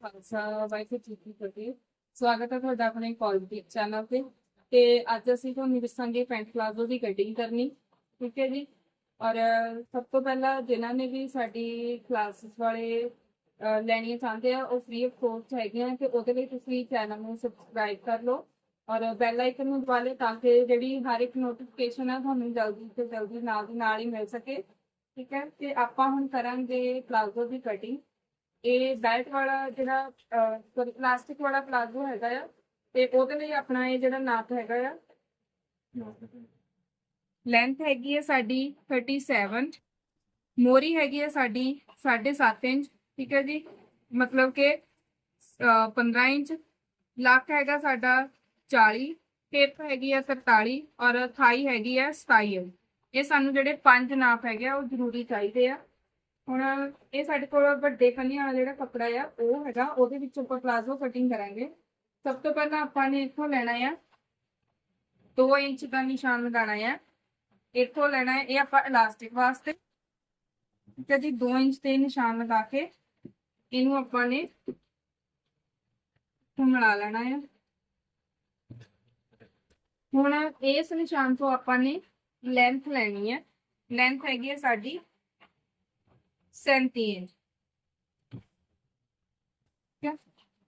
ਖਾਲਸਾ ਵਾਹਿਗੁਰੂ ਜੀ ਕੀ ਫਤਿਹ। ਸਵਾਗਤ ਹੈ ਤੁਹਾਡਾ ਆਪਣੇ ਪੋਲਿਟਿਕ ਚੈਨਲ ਤੇ। ਤੇ ਅੱਜ ਅਸੀਂ ਤੁਹਾਨੂੰ ਦੱਸਾਂਗੇ ਪੈਂਟ ਪਲਾਜ਼ੋ ਦੀ ਕਟਿੰਗ ਕਰਨੀ ਠੀਕ ਹੈ ਜੀ? ਔਰ ਸਭ ਤੋਂ ਪਹਿਲਾਂ ਜਿਨ੍ਹਾਂ ਨੇ ਵੀ ਸਾਡੀ ਕਲਾਸਿਸ ਵਾਲੇ ਅਹ, ਲੈਣੀਆਂ ਚਾਹੁੰਦੇ ਆ ਉਹ ਫ੍ਰੀ ਆਫ ਕੋਸਟ ਹੈਗੀਆਂ ਤੇ ਉਹਦੇ ਲਈ ਤੁਸੀਂ ਚੈਨਲ ਨੂੰ ਸਬਸਕ੍ਰਾਈਬ ਕਰ ਲਓ। ਔਰ ਬੈਲ ਆਈਕਨ ਨੂੰ ਦਬਾ ਲਿਓ ਤਾਂ ਕਿ ਜਿਹੜੀ ਹਰ ਇੱਕ ਨੋਟੀਫਿਕੇਸ਼ਨ ਹੈ ਤੁਹਾਨੂੰ ਜਲਦੀ ਤੋਂ ਜਲਦੀ ਨਾਲ ਦੀ ਨਾਲ ਹੀ ਮਿਲ ਸਕੇ ਠੀਕ ਹੈ? ਤੇ ਆਪਾਂ ਹੁਣ ਕਰਾਂਗੇ ਪਲਾਜ਼ੋ ਦੀ ਕਟਿੰਗ। ਇਹ ਬੈਲਟ ਵਾਲਾ ਜਿਹੜਾ ਸੌਰੀ ਪਲਾਸਟਿਕ ਵਾਲਾ ਪਲਾਜ਼ੋ ਹੈਗਾ ਆ ਤੇ ਉਹਦੇ ਲਈ ਆਪਣਾ ਇਹ ਜਿਹੜਾ ਨਾਪ ਹੈਗਾ ਆ ਲੈਂਥ ਹੈਗੀ ਹੈ ਸਾਡੀ 37 ਮੋਰੀ ਹੈਗੀ ਹੈ ਸਾਡੀ 7.5 ਇੰਚ ਠੀਕ ਹੈ ਜੀ? ਮਤਲਬ ਕਿ ਅਹ, 15 ਇੰਚ ਲੱਕ ਹੈਗਾ ਸਾਡਾ 40 ਟੇਪ ਹੈਗੀ ਆ 43 ਔਰ ਥਾਈ ਹੈਗੀ ਹੈ 27 ਇੰਚ। ਇਹ ਸਾਨੂੰ ਜਿਹੜੇ ਪੰਜ ਨਾਪ ਹੈਗੇ ਆ ਉਹ ਜ਼ਰੂਰੀ ਚਾਹੀਦੇ ਆ। ਹੁਣ ਇਹ ਸਾਡੇ ਕੋਲ ਵੱਡੇ ਕੰਨਿਆਂ ਵਾਲਾ ਜਿਹੜਾ ਕੱਪੜਾ ਆ, ਉਹ ਹੈਗਾ, ਉਹਦੇ ਵਿੱਚ ਆਪਾਂ ਪਲਾਜ਼ੋ ਕਟਿੰਗ ਕਰਾਂਗੇ। ਸਭ ਤੋਂ ਪਹਿਲਾਂ ਆਪਾਂ ਨੇ ਇੱਥੋਂ ਲੈਣਾ ਆ 2 ਇੰਚ ਦਾ ਨਿਸ਼ਾਨ ਲਗਾਉਣਾ ਆ। ਇੱਥੋਂ ਲੈਣਾ ਹੈ ਇਹ ਆਪਾਂ ਇਲਾਸਟਿਕ ਵਾਸਤੇ। ਤੇ ਹੈ ਜੀ 2 ਇੰਚ ਤੇ ਨਿਸ਼ਾਨ ਲਗਾ ਕੇ ਇਹਨੂੰ ਆਪਾਂ ਨੇ ਘੁੰਮਣਾ ਲੈਣਾ ਆ। ਹੁਣ ਇਸ ਨਿਸ਼ਾਨ ਤੋਂ ਆਪਾਂ ਨੇ ਲੈਂਥ ਲੈਣੀ ਹੈ ਲੈਂਥ ਹੈਗੀ ਹੈ ਸਾਡੀ 37 ਇੰਚ ਠੀਕ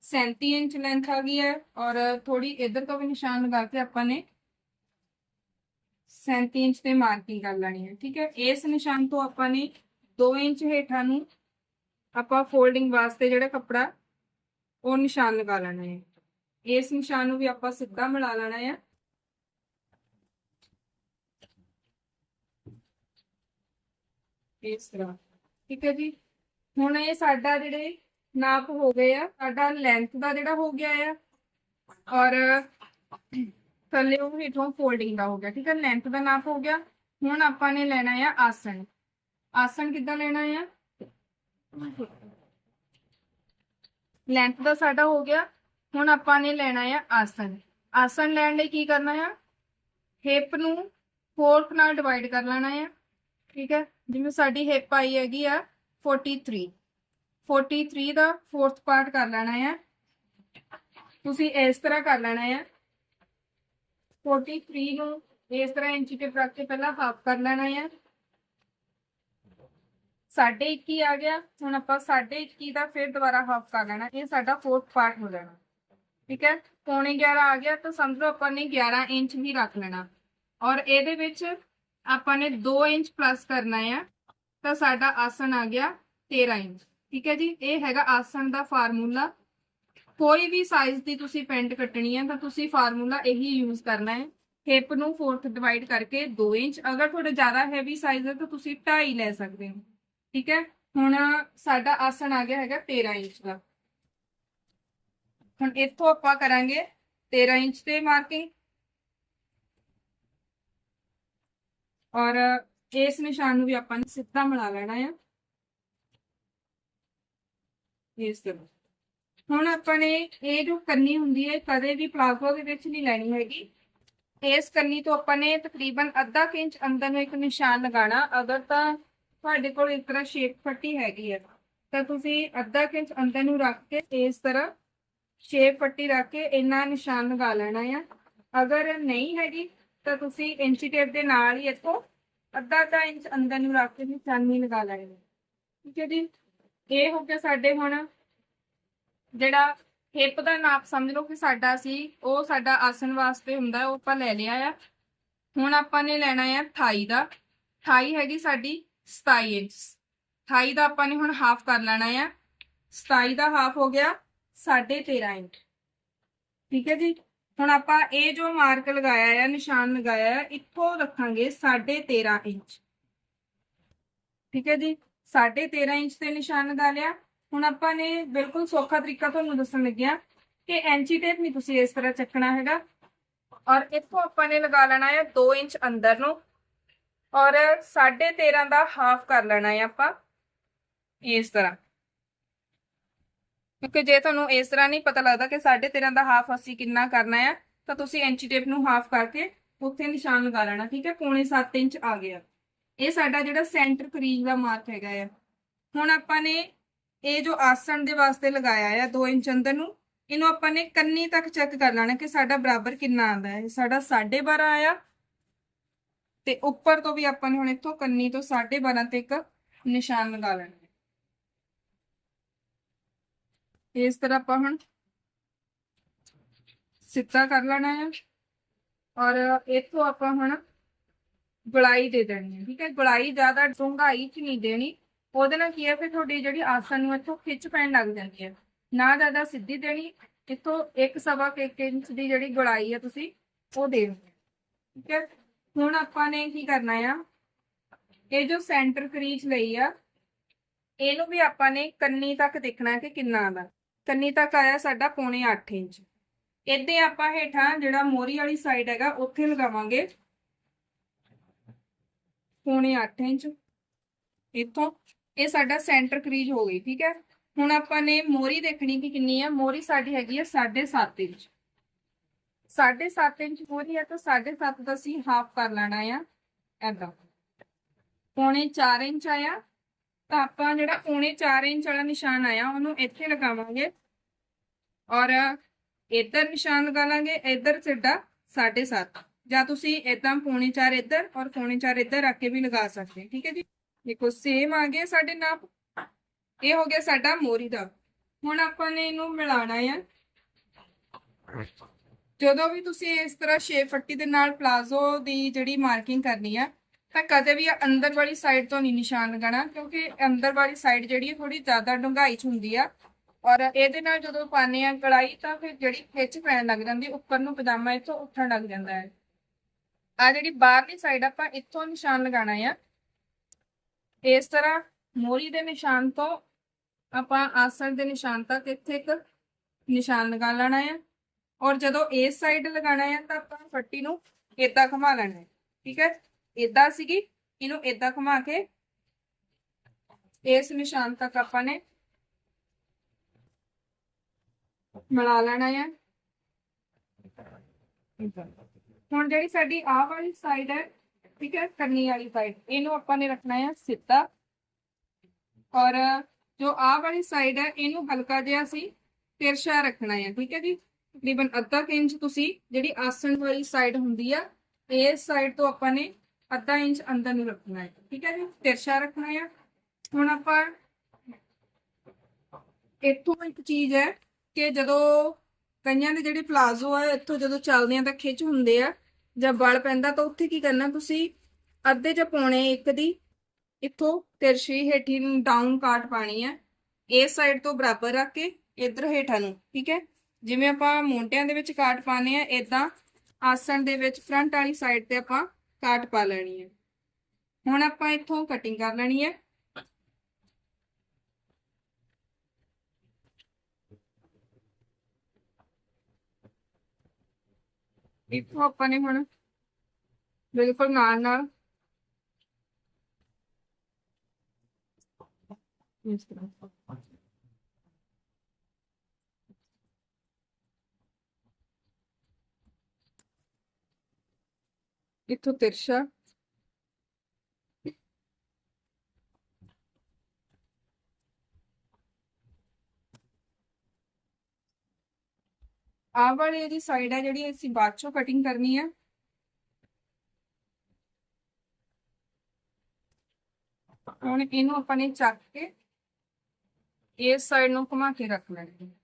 37 ਇੰਚ ਲੈਂਥ ਆ ਗਈ ਹੈ ਔਰ ਥੋੜੀ ਇਧਰ ਤੋਂ ਵੀ ਨਿਸ਼ਾਨ ਲਗਾ ਕੇ ਆਪਾਂ ਨੇ 37 ਇੰਚ ਤੇ ਮਾਰਕਿੰਗ ਕਰ ਲੈਣੀ ਹੈ। ਠੀਕ ਹੈ? ਇਸ ਨਿਸ਼ਾਨ ਤੋਂ ਆਪਾਂ ਨੇ 2 ਇੰਚ ਹੇਠਾਂ ਨੂੰ ਆਪਾਂ ਫੋਲਡਿੰਗ ਵਾਸਤੇ ਜਿਹੜਾ ਕੱਪੜਾ, ਉਹ ਨਿਸ਼ਾਨ ਲਗਾ ਲੈਣਾ ਹੈ। ਇਸ ਨਿਸ਼ਾਨ ਨੂੰ ਵੀ ਆਪਾਂ ਸਿੱਧਾ ਮਿਲਾ ਲੈਣਾ ਹੈ। ਇਸ ਤਰ੍ਹਾਂ। ਠੀਕ ਹੈ ਜੀ? ਹੁਣ ਇਹ ਸਾਡਾ ਜਿਹੜੇ ਨਾਪ ਹੋ ਗਏ ਆ, ਸਾਡਾ ਲੈਂਥ ਦਾ ਜਿਹੜਾ ਹੋ ਗਿਆ ਆ, ਔਰ ਥੱਲੇ ਉਹ ਹੇਠੋਂ ਫੋਲਡਿੰਗ ਦਾ ਹੋ ਗਿਆ, ਠੀਕ ਹੈ? ਲੈਂਥ ਦਾ ਨਾਪ ਹੋ ਗਿਆ। ਹੁਣ ਆਪਾਂ ਨੇ ਲੈਣਾ ਆ ਆਸਣ। ਆਸਣ ਕਿੱਦਾਂ ਲੈਣਾ ਆ? ਲੈਂਥ ਦਾ ਸਾਡਾ ਹੋ ਗਿਆ। ਹੁਣ ਆਪਾਂ ਨੇ ਲੈਣਾ ਆ ਆਸਣ। ਆਸਣ ਲੈਣ ਲਈ ਕੀ ਕਰਨਾ ਆ? ਹਿਪ ਨੂੰ ਫੋਰਥ ਨਾਲ ਡਿਵਾਈਡ ਕਰ ਲੈਣਾ ਆ। ਠੀਕ ਹੈ, ਜਿਵੇਂ ਸਾਡੀ ਹਿਪ ਆਈ ਹੈਗੀ ਆ 43 43 ਦਾ ਫੋਰਥ ਪਾਰਟ ਕਰ ਲੈਣਾ ਹੈ ਤੁਸੀਂ ਇਸ ਤਰ੍ਹਾਂ ਕਰ ਲੈਣਾ ਹੈ 43 ਨੂੰ ਇਸ ਤਰ੍ਹਾਂ ਇੰਚ ਟੇਪ ਰੱਖ ਕੇ ਪਹਿਲਾਂ ਹਾਫ ਕਰ ਲੈਣਾ ਹੈ ਸਾਢੇ 21 ਆ ਗਿਆ, ਹੁਣ ਆਪਾਂ ਸਾਢੇ 21 ਦਾ ਫਿਰ ਦੁਬਾਰਾ ਹਾਫ ਕਰ ਲੈਣਾ, ਇਹ ਸਾਡਾ ਫੋਰਥ ਪਾਰਟ ਹੋ ਜਾਣਾ। ਠੀਕ ਹੈ, ਪੌਣੇ 11 ਆ ਗਿਆ, ਤਾਂ ਸਮਝੋ ਆਪਾਂ ਨੇ 11 ਇੰਚ ਵੀ ਰੱਖ ਲੈਣਾ। ਔਰ ਇਹਦੇ ਵਿੱਚ ਆਪਾਂ ਨੇ 2 ਇੰਚ ਪਲੱਸ ਕਰਨਾ ਆ, ਤਾਂ ਸਾਡਾ ਆਸਣ ਆ ਗਿਆ 13 ਇੰਚ। ਠੀਕ ਹੈ ਜੀ? ਇਹ ਹੈਗਾ ਆਸਣ ਦਾ ਫਾਰਮੂਲਾ। ਕੋਈ ਵੀ ਸਾਈਜ਼ ਦੀ ਤੁਸੀਂ ਪੈਂਟ ਕੱਟਣੀ ਹੈ ਤਾਂ ਤੁਸੀਂ ਫਾਰਮੂਲਾ ਇਹੀ ਯੂਜ਼ ਕਰਨਾ ਹੈ। ਹਿਪ ਨੂੰ ਫੋਰਥ ਡਿਵਾਈਡ ਕਰਕੇ 2 ਇੰਚ। ਅਗਰ ਤੁਹਾਡਾ ਜ਼ਿਆਦਾ ਹੈਵੀ ਸਾਈਜ਼ ਹੈ, ਤਾਂ ਤੁਸੀਂ 2.5 ਲੈ ਸਕਦੇ ਹੋ। ਠੀਕ ਹੈ? ਹੁਣ ਸਾਡਾ ਆਸਣ ਆ ਗਿਆ ਹੈਗਾ 13 ਇੰਚ ਦਾ। ਹੁਣ ਇੱਥੋਂ ਆਪਾਂ ਕਰਾਂਗੇ 13 ਇੰਚ ਤੇ ਮਾਰਕਿੰਗ ਔਰ ਇਸ ਨਿਸ਼ਾਨ ਨੂੰ ਵੀ ਆਪਾਂ ਨੇ ਸਿੱਧਾ ਮਿਲਾ ਲੈਣਾ ਹੈ ਇਸ ਤਰ੍ਹਾਂ। ਹੁਣ ਆਪਾਂ ਨੇ ਇਹ ਜੋ ਕੰਨੀ ਹੁੰਦੀ ਹੈ, ਕਦੇ ਵੀ ਪਲਾਜ਼ੋ ਦੇ ਵਿੱਚ ਨਹੀਂ ਲੈਣੀ ਹੈਗੀ। ਇਸ ਕੰਨੀ ਤੋਂ ਆਪਾਂ ਨੇ ਤਕਰੀਬਨ ਅੱਧਾ ਕੁ ਇੰਚ ਅੰਦਰ ਨੂੰ ਇੱਕ ਨਿਸ਼ਾਨ ਲਗਾਉਣਾ। ਅਗਰ ਤਾਂ ਤੁਹਾਡੇ ਕੋਲ ਇਸ ਤਰ੍ਹਾਂ ਸ਼ੇਪ ਫੱਟੀ ਹੈਗੀ ਹੈ, ਤਾਂ ਤੁਸੀਂ ਅੱਧਾ ਕੁ ਇੰਚ ਅੰਦਰ ਨੂੰ ਰੱਖ ਕੇ ਇਸ ਤਰ੍ਹਾਂ ਸ਼ੇਪ ਫੱਟੀ ਰੱਖ ਕੇ ਇਹਨਾਂ ਨਿਸ਼ਾਨ ਲਗਾ ਲੈਣਾ ਆ। ਅਗਰ ਨਹੀਂ ਹੈਗੀ ਤਾਂ ਤੁਸੀਂ ਇੰਚੀ ਟੇਪ ਦੇ ਨਾਲ ਹੀ ਇੱਥੋਂ ਅੱਧਾ ਅੱਧਾ ਇੰਚ ਅੰਦਰ ਨੂੰ ਰੱਖ ਕੇ ਨਿਸ਼ਾਨੀ ਲਗਾ ਲੈਣੀ ਠੀਕ ਹੈ ਜੀ? ਇਹ ਹੋ ਗਿਆ ਸਾਡੇ ਹੁਣ ਜਿਹੜਾ ਹਿਪ ਦਾ ਨਾਪ ਸਮਝ ਲਓ ਕਿ ਸਾਡਾ ਸੀ, ਉਹ ਸਾਡਾ ਆਸਨ ਵਾਸਤੇ ਹੁੰਦਾ, ਉਹ ਆਪਾਂ ਲੈ ਲਿਆ ਆ। ਹੁਣ ਆਪਾਂ ਨੇ ਲੈਣਾ ਆ ਥਾਈ ਦਾ। ਥਾਈ ਹੈਗੀ ਸਾਡੀ 27 ਇੰਚ। ਥਾਈ ਦਾ ਆਪਾਂ ਨੇ ਹੁਣ ਹਾਫ ਕਰ ਲੈਣਾ ਆ। 27 ਦਾ ਹਾਫ ਹੋ ਗਿਆ 13.5 ਇੰਚ। ਠੀਕ ਹੈ ਜੀ? ਹੁਣ ਆਪਾਂ ਇਹ ਜੋ ਮਾਰਕ ਲਗਾਇਆ ਆ, ਨਿਸ਼ਾਨ ਲਗਾਇਆ ਆ, ਇੱਥੋਂ ਰੱਖਾਂਗੇ 13.5 ਇੰਚ। ਠੀਕ ਹੈ ਜੀ? 13.5 ਇੰਚ ਤੇ ਨਿਸ਼ਾਨ ਲਗਾ ਲਿਆ। ਹੁਣ ਆਪਾਂ ਨੇ ਬਿਲਕੁਲ ਸੌਖਾ ਤਰੀਕਾ ਤੁਹਾਨੂੰ ਦੱਸਣ ਲੱਗਿਆ ਕਿ ਐਂਚੀ ਟੇਪ ਨਹੀਂ ਤੁਸੀਂ ਇਸ ਤਰ੍ਹਾਂ ਚੱਕਣਾ ਹੈਗਾ। ਔਰ ਇੱਥੋਂ ਆਪਾਂ ਨੇ ਲਗਾ ਲੈਣਾ ਹੈ 2 ਇੰਚ ਅੰਦਰ ਨੂੰ। ਔਰ 13.5 ਦਾ ਹਾਫ ਕਰ ਲੈਣਾ ਹੈ ਆਪਾਂ। ਇਸ ਤਰ੍ਹਾਂ। ਕਿਉਂਕਿ ਜੇ ਤੁਹਾਨੂੰ ਇਸ ਤਰ੍ਹਾਂ ਨਹੀਂ ਪਤਾ ਲੱਗਦਾ ਕਿ 13.5 ਦਾ ਹਾਫ ਅਸੀਂ ਕਿੰਨਾ ਕਰਨਾ ਆ, ਤਾਂ ਤੁਸੀਂ ਐਂਚੀ ਟੇਪ ਨੂੰ ਹਾਫ ਕਰਕੇ ਉੱਥੇ ਨਿਸ਼ਾਨ ਲਗਾ ਲੈਣਾ, ਠੀਕ ਹੈ? ਪੌਣੇ 7 ਇੰਚ ਆ ਗਿਆ। ਇਹ ਸਾਡਾ ਜਿਹੜਾ ਸੈਂਟਰ ਕਰੀਜ਼ ਦਾ ਮਾਰਕ ਹੈਗਾ ਆ। ਹੁਣ ਆਪਾਂ ਨੇ ਇਹ ਜੋ ਆਸਣ ਦੇ ਵਾਸਤੇ ਲਗਾਇਆ ਆ 2 ਇੰਚ ਅੰਦਰ ਨੂੰ, ਇਹਨੂੰ ਆਪਾਂ ਨੇ ਕੰਨੀ ਤੱਕ ਚੈੱਕ ਕਰ ਲੈਣਾ ਕਿ ਸਾਡਾ ਬਰਾਬਰ ਕਿੰਨਾ ਆਂਦਾ ਹੈ। ਸਾਡਾ 12.5 ਆਇਆ, ਤੇ ਉੱਪਰ ਤੋਂ ਵੀ ਆਪਾਂ ਨੇ ਹੁਣ ਇੱਥੋਂ ਕੰਨੀ ਤੋਂ 12.5 ਤੇ ਇੱਕ ਨਿਸ਼ਾਨ ਲਗਾ ਲੈਣਾ ਹੈ ਇਸ ਤਰ੍ਹਾਂ ਆਪਾਂ ਹੁਣ ਸਿੱਧਾ ਕਰ ਲੈਣਾ ਹੈ ਔਰ ਇੱਥੋਂ ਆਪਾਂ ਹੁਣ ਗੁਲਾਈ ਦੇ ਦੇਣੀ ਹੈ ਠੀਕ ਹੈ? ਗੁਲਾਈ ਜ਼ਿਆਦਾ ਡੂੰਘਾਈ ਚ ਨਹੀਂ ਦੇਣੀ। ਉਹਦੇ ਨਾਲ ਕੀ ਹੈ ਫਿਰ ਤੁਹਾਡੀ ਜਿਹੜੀ ਆਸਨ ਨੂੰ ਇੱਥੋਂ ਖਿੱਚ ਪੈਣ ਲੱਗ ਜਾਂਦੀ ਹੈ ਨਾ ਜ਼ਿਆਦਾ ਸਿੱਧੀ ਦੇਣੀ, ਇੱਥੋਂ 1.5 ਇੰਚ ਦੀ ਜਿਹੜੀ ਗੁਲਾਈ ਹੈ ਤੁਸੀਂ, ਉਹ ਦੇ ਦਿਓ। ਠੀਕ ਹੈ? ਹੁਣ ਆਪਾਂ ਨੇ ਕੀ ਕਰਨਾ ਆ? ਇਹ ਜੋ ਸੈਂਟਰ ਕਰੀਜ ਲਈ ਆ, ਇਹਨੂੰ ਵੀ ਆਪਾਂ ਨੇ ਕੰਨੀ ਤੱਕ ਦੇਖਣਾ ਕਿ ਕਿੰਨਾ ਦਾ। ਕੰਨੀ ਤੱਕ ਆਇਆ ਸਾਡਾ ਪੌਣੇ 8 ਇੰਚ। ਇੱਦੇ ਆਪਾਂ ਹੇਠਾਂ ਜਿਹੜਾ ਮੋਰੀ ਵਾਲੀ ਸਾਈਡ ਹੈਗਾ, ਉੱਥੇ ਲਗਾਵਾਂਗੇ। ਪੌਣੇ 8 ਇੰਚ। ਇੱਥੋਂ ਇਹ ਸਾਡਾ ਸੈਂਟਰ ਕਰੀਜ ਹੋ ਗਈ, ਠੀਕ ਹੈ? ਹੁਣ ਆਪਾਂ ਨੇ ਮੋਰੀ ਦੇਖਣੀ ਕਿ ਕਿੰਨੀ ਹੈ ਮੋਰੀ ਸਾਡੀ ਹੈਗੀ ਹੈ 7.5 ਇੰਚ। 7.5 ਇੰਚ ਮੋਰੀ ਹੈ ਤਾਂ 7.5 ਦਾ ਅਸੀਂ ਹਾਫ ਕਰ ਲੈਣਾ ਆ। ਐਦਾਂ ਪੌਣੇ 4 ਇੰਚ ਆਇਆ। ਤਾਂ ਆਪਾਂ ਜਿਹੜਾ ਪੌਣੇ 4 ਇੰਚ ਵਾਲਾ ਨਿਸ਼ਾਨ ਆਇਆ, ਉਹਨੂੰ ਇੱਥੇ ਲਗਾਵਾਂਗੇ। ਔਰ ਇੱਧਰ ਨਿਸ਼ਾਨ ਲਗਾ ਲਾਂਗੇ, ਇੱਧਰ ਸਿੱਧਾ 7.5 ਜਾਂ ਤੁਸੀਂ ਇਦਾਂ ਪੌਣੇ 4 ਇੱਧਰ ਔਰ ਪੌਣੇ 4 ਇੱਧਰ ਰੱਖ ਕੇ ਵੀ ਲਗਾ ਸਕਦੇ ਠੀਕ ਹੈ ਜੀ? ਦੇਖੋ ਸੇਮ ਆ ਗਿਆ ਸਾਡੇ ਨਾਪ। ਇਹ ਹੋ ਗਿਆ ਸਾਡਾ ਮੋਰੀ ਦਾ। ਹੁਣ ਆਪਾਂ ਨੇ ਇਹਨੂੰ ਮਿਲਾਣਾ ਆ। ਜਦੋਂ ਵੀ ਤੁਸੀਂ ਇਸ ਤਰ੍ਹਾਂ ਸ਼ੇਪ ਫੱਟੀ ਦੇ ਨਾਲ ਪਲਾਜ਼ੋ ਦੀ ਜਿਹੜੀ ਮਾਰਕਿੰਗ ਕਰਨੀ ਆ ਤਾਂ ਕਦੇ ਵੀ ਅੰਦਰ ਵਾਲੀ ਸਾਈਡ ਤੋਂ ਨਹੀਂ ਨਿਸ਼ਾਨ ਲਗਾਣਾ ਕਿਉਂਕਿ ਅੰਦਰ ਵਾਲੀ ਸਾਈਡ ਜਿਹੜੀ ਹੈ ਥੋੜੀ ਜ਼ਿਆਦਾ ਡੂੰਘਾਈ ਚ ਹੁੰਦੀ ਆ। ਔਰ ਇਹਦੇ ਨਾਲ ਜਦੋਂ ਪਾਣੇ ਆ ਕੜਾਈ ਤਾਂ ਫਿਰ ਜਿਹੜੀ ਖਿੱਚ ਪੈਣ ਲੱਗ ਜਾਂਦੀ, ਉੱਪਰ ਨੂੰ ਪਜਾਮਾ ਇੱਥੋਂ ਉੱਠਣ ਲੱਗ ਜਾਂਦਾ ਹੈ। ਆ ਜਿਹੜੀ ਬਾਹਰਲੀ ਸਾਈਡ ਆਪਾਂ ਇੱਥੋਂ ਨਿਸ਼ਾਨ ਲਗਾਣਾ ਆ, ਇਸ ਤਰ੍ਹਾਂ ਮੋਰੀ ਦੇ ਨਿਸ਼ਾਨ ਤੋਂ ਆਪਾਂ ਆਸਣ ਦੇ ਨਿਸ਼ਾਨ ਤੱਕ ਇੱਥੇ ਇੱਕ ਨਿਸ਼ਾਨ ਲਗਾ ਲੈਣਾ ਆ। ਔਰ ਜਦੋਂ ਇਸ ਸਾਈਡ ਲਗਾਣਾ ਆ, ਤਾਂ ਆਪਾਂ ਫੱਟੀ ਨੂੰ ਇਦਾਂ ਘੁਮਾ ਲੈਣਾ ਠੀਕ ਹੈ? ਇਦਾਂ ਸੀਗੀ, ਇਹਨੂੰ ਇਦਾਂ ਘੁਮਾ ਕੇ ਇਸ ਨਿਸ਼ਾਨ ਤੱਕ ਆਪਾਂ ਨੇ ਮਿਲਾ ਲੈਣਾ ਹੈ ਹੁਣ ਜਿਹੜੀ ਸਾਡੀ ਆਹ ਵਾਲੀ ਸਾਈਡ ਹੈ, ਠੀਕ ਹੈ ਕਰਨੀ ਵਾਲੀ ਸਾਈਡ ਇਹਨੂੰ ਆਪਾਂ ਨੇ ਰੱਖਣਾ ਹੈ ਸਿੱਧਾ। ਔਰ ਜੋ ਆਹ ਵਾਲੀ ਸਾਈਡ ਹੈ, ਇਹਨੂੰ ਹਲਕਾ ਜਿਹਾ ਸੀ ਤਿਰਛਾ ਰੱਖਣਾ ਹੈ ਠੀਕ ਹੈ ਜੀ? ਤਕਰੀਬਨ ਅੱਧਾ ਕੁ ਇੰਚ ਤੁਸੀਂ ਜਿਹੜੀ ਆਸਣ ਵਾਲੀ ਸਾਈਡ ਹੁੰਦੀ ਆ, ਇਸ ਸਾਈਡ ਤੋਂ ਆਪਾਂ ਨੇ ਅੱਧਾ ਇੰਚ ਅੰਦਰ ਨੂੰ ਰੱਖਣਾ ਹੈ। ਠੀਕ ਹੈ ਜੀ? ਤਿਰਛਾ ਰੱਖਣਾ ਹੈ। ਹੁਣ ਆਪਾਂ ਇੱਥੋਂ ਇੱਕ ਚੀਜ਼ ਹੈ ਕਿ ਜਦੋਂ ਕਈਆਂ ਦੇ ਜਿਹੜੇ ਪਲਾਜ਼ੋ ਆ, ਇੱਥੋਂ ਜਦੋਂ ਚੱਲਦੇ ਆ ਤਾਂ ਖਿੱਚ ਹੁੰਦੇ ਆ, ਜਾਂ ਬਲ ਪੈਂਦਾ ਤਾਂ ਉੱਥੇ ਕੀ ਕਰਨਾ ਤੁਸੀਂ? ਅੱਧੇ ਜਾਂ ਪੌਣੇ ਇੱਕ ਦੀ, ਇੱਥੋਂ ਤਿਰਛੀ ਹੇਠੀ ਨੂੰ ਡਾਊਨ ਕਾਟ ਪਾਣੀ ਹੈ ਇਸ ਸਾਈਡ ਤੋਂ ਬਰਾਬਰ ਰੱਖ ਕੇ ਇਧਰ ਹੇਠਾਂ ਨੂੰ, ਠੀਕ ਹੈ? ਜਿਵੇਂ ਆਪਾਂ ਮੋਢਿਆਂ ਦੇ ਵਿੱਚ ਕਾਟ ਪਾਣੇ ਆ ਇਦਾਂ ਆਸਣ ਦੇ ਵਿੱਚ ਫਰੰਟ ਵਾਲੀ ਸਾਈਡ ਤੇ ਆਪਾਂ ਕਾਟ ਪਾ ਲੈਣੀ ਹੈ। ਹੁਣ ਆਪਾਂ ਇੱਥੋਂ ਕਟਿੰਗ ਕਰ ਲੈਣੀ ਹੈ। ਇੱਥੋਂ ਆਪਾਂ ਨੇ ਹੁਣ ਬਿਲਕੁਲ ਨਾਲ ਨਾਲ ਇਸ ਤਰ੍ਹਾਂ ਇੱਥੋਂ ਤਿਰਛਾ ਆਹ ਵਾਲੀ ਇਹਦੀ ਸਾਈਡ ਹੈ ਜਿਹੜੀ ਅਸੀਂ ਬਾਅਦ ਚੋਂ ਕਟਿੰਗ ਕਰਨੀ ਹੈ ਹੁਣ ਇਹਨੂੰ ਆਪਾਂ ਨੇ ਚੱਕ ਕੇ ਇਸ ਸਾਈਡ ਨੂੰ ਘੁਮਾ ਕੇ ਰੱਖ ਲੈਣਾ ਹੈ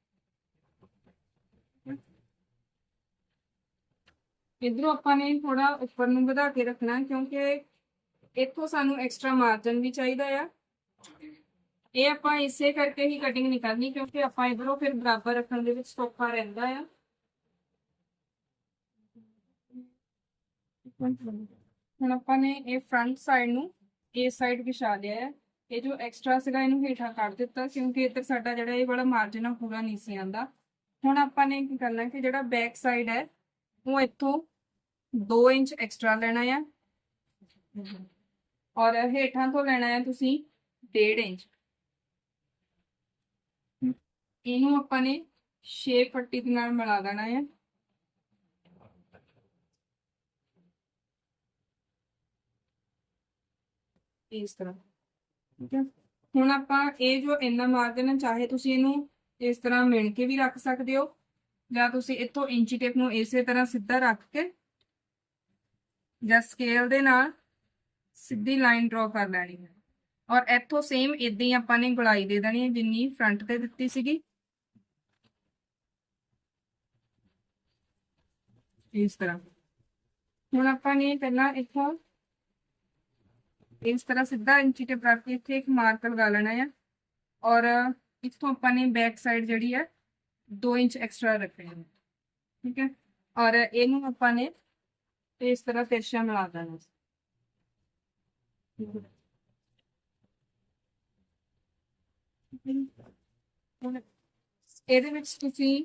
ਇਧਰੋਂ ਆਪਾਂ ਨੇ ਥੋੜਾ ਉੱਪਰ ਨੂੰ ਵਧਾ ਕੇ ਰੱਖਣਾ ਕਿਉਂਕਿ ਇੱਥੋਂ ਸਾਨੂੰ ਐਕਸਟਰਾ ਮਾਰਜਨ ਵੀ ਚਾਹੀਦਾ ਆ। ਇਹ ਆਪਾਂ ਇਸੇ ਕਰਕੇ ਹੀ ਕਟਿੰਗ ਨਹੀਂ ਕਰਨੀ ਕਿਉਂਕਿ ਆਪਾਂ ਇਧਰੋਂ ਫਿਰ ਬਰਾਬਰ ਰੱਖਣ ਦੇ ਵਿੱਚ ਸੌਖਾ ਰਹਿੰਦਾ ਆ। ਹੁਣ ਆਪਾਂ ਨੇ ਇਹ ਫਰੰਟ ਸਾਈਡ ਨੂੰ ਇਸ ਸਾਈਡ ਵਿਛਾ ਲਿਆ ਹੈ ਇਹ ਜੋ ਐਕਸਟਰਾ ਸੀਗਾ ਇਹਨੂੰ ਹੇਠਾਂ ਕੱਢ ਦਿੱਤਾ ਕਿਉਂਕਿ ਇੱਧਰ ਸਾਡਾ ਜਿਹੜਾ ਇਹ ਵਾਲਾ ਮਾਰਜਨ ਆ ਪੂਰਾ ਨਹੀਂ ਸੀ ਆਂਦਾ ਹੁਣ ਆਪਾਂ ਨੇ ਕੀ ਕਰਨਾ ਕਿ ਜਿਹੜਾ ਬੈਕ ਸਾਈਡ ਹੈ ਉਹ ਇੱਥੋਂ 2 ਇੰਚ ਐਕਸਟਰਾ ਲੈਣਾ ਆ ਔਰ ਹੇਠਾਂ ਤੋਂ ਲੈਣਾ ਹੈ ਤੁਸੀਂ 1.5 ਇੰਚ ਇਹਨੂੰ ਆਪਾਂ ਨੇ 6 ਪੱਟੀ ਦੇ ਨਾਲ ਮਿਲਾ ਦੇਣਾ ਹੈ ਇਸ ਤਰ੍ਹਾਂ ਠੀਕ ਹੈ ਹੁਣ ਆਪਾਂ ਇਹ ਜੋ ਇੰਨਾ ਮਾਰਜਨ ਹੈ ਚਾਹੇ ਤੁਸੀਂ ਇਹਨੂੰ ਇਸ ਤਰ੍ਹਾਂ ਮਿਣ ਕੇ ਵੀ ਰੱਖ ਸਕਦੇ ਹੋ ਜਾਂ ਤੁਸੀਂ ਇੱਥੋਂ ਇੰਚੀ ਟੇਪ ਨੂੰ ਇਸੇ ਤਰ੍ਹਾਂ ਸਿੱਧਾ ਰੱਖ ਕੇ ਜਾਂ ਸਕੇਲ ਦੇ ਨਾਲ ਸਿੱਧੀ ਲਾਈਨ ਡਰਾ ਕਰ ਲੈਣੀ ਹੈ। ਔਰ ਇੱਥੋਂ ਸੇਮ ਇਦਾਂ ਹੀ ਆਪਾਂ ਨੇ ਗੁਲਾਈ ਦੇ ਦੇਣੀ ਹੈ ਜਿੰਨੀ ਫਰੰਟ ਤੇ ਦਿੱਤੀ ਸੀਗੀ। ਇਸ ਤਰ੍ਹਾਂ। ਹੁਣ ਆਪਾਂ ਨੇ ਪਹਿਲਾਂ ਇੱਥੋਂ ਇਸ ਤਰ੍ਹਾਂ ਸਿੱਧਾ ਇੰਚੀ ਟੇਪ ਰੱਖ ਕੇ ਇੱਥੇ ਇੱਕ ਮਾਰਕ ਲਗਾ ਲੈਣਾ ਹੈ ਔਰ ਇੱਥੋਂ ਆਪਾਂ ਨੇ ਬੈਕ ਸਾਈਡ ਜਿਹੜੀ ਹੈ 2 ਇੰਚ ਐਕਸਟਰਾ ਰੱਖਣੇ ਹੈ ਠੀਕ ਹੈ ਔਰ ਇਹਨੂੰ ਆਪਾਂ ਨੇ ਇਸ ਤਰ੍ਹਾਂ ਤਿਰਛਾ ਮਿਲਾ ਦੇਣਾ ਇਹਦੇ ਵਿੱਚ ਤੁਸੀਂ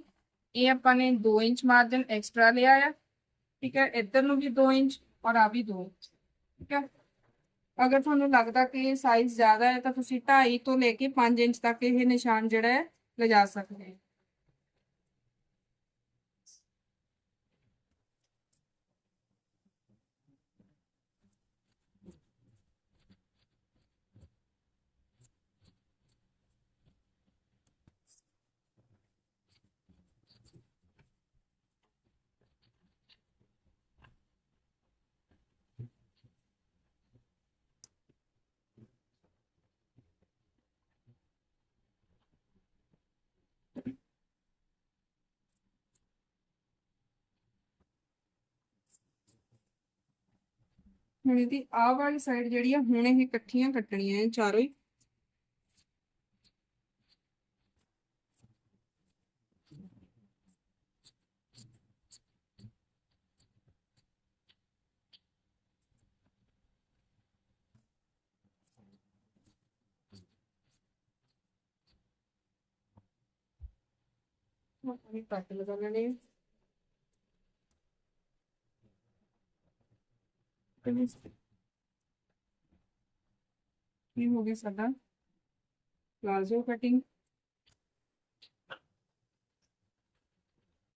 ਇਹ ਆਪਾਂ ਨੇ 2 ਇੰਚ ਮਾਰਜਨ ਐਕਸਟਰਾ ਲਿਆ ਆ ਠੀਕ ਹੈ ਇੱਧਰ ਨੂੰ ਵੀ 2 ਇੰਚ ਔਰ ਆ ਵੀ 2 ਇੰਚ ਠੀਕ ਹੈ ਅਗਰ ਤੁਹਾਨੂੰ ਲੱਗਦਾ ਕਿ ਸਾਈਜ਼ ਜ਼ਿਆਦਾ ਹੈ ਤਾਂ ਤੁਸੀਂ 2.5 ਤੋਂ ਲੈ ਕੇ 5 ਇੰਚ ਤੱਕ ਇਹ ਨਿਸ਼ਾਨ ਜਿਹੜਾ ਹੈ ਲਿਜਾ ਸਕਦੇ ਹੋ ਹੁਣ ਇਹਦੀ ਆਹ ਵਾਲੀ ਸਾਈਡ ਜਿਹੜੀ ਆ, ਹੁਣ ਇਹ ਇਕੱਠੀਆਂ ਕੱਟਣੀਆਂ ਹੈ ਚਾਰੋਂ ਹੀ। ਆਪਾਂ ਕੱਟ ਲਗਾ ਲੈਣੇ ਆ। ਇਹ ਹੋ ਗਿਆ ਸਾਡਾ ਪਲਾਜ਼ੋ ਕਟਿੰਗ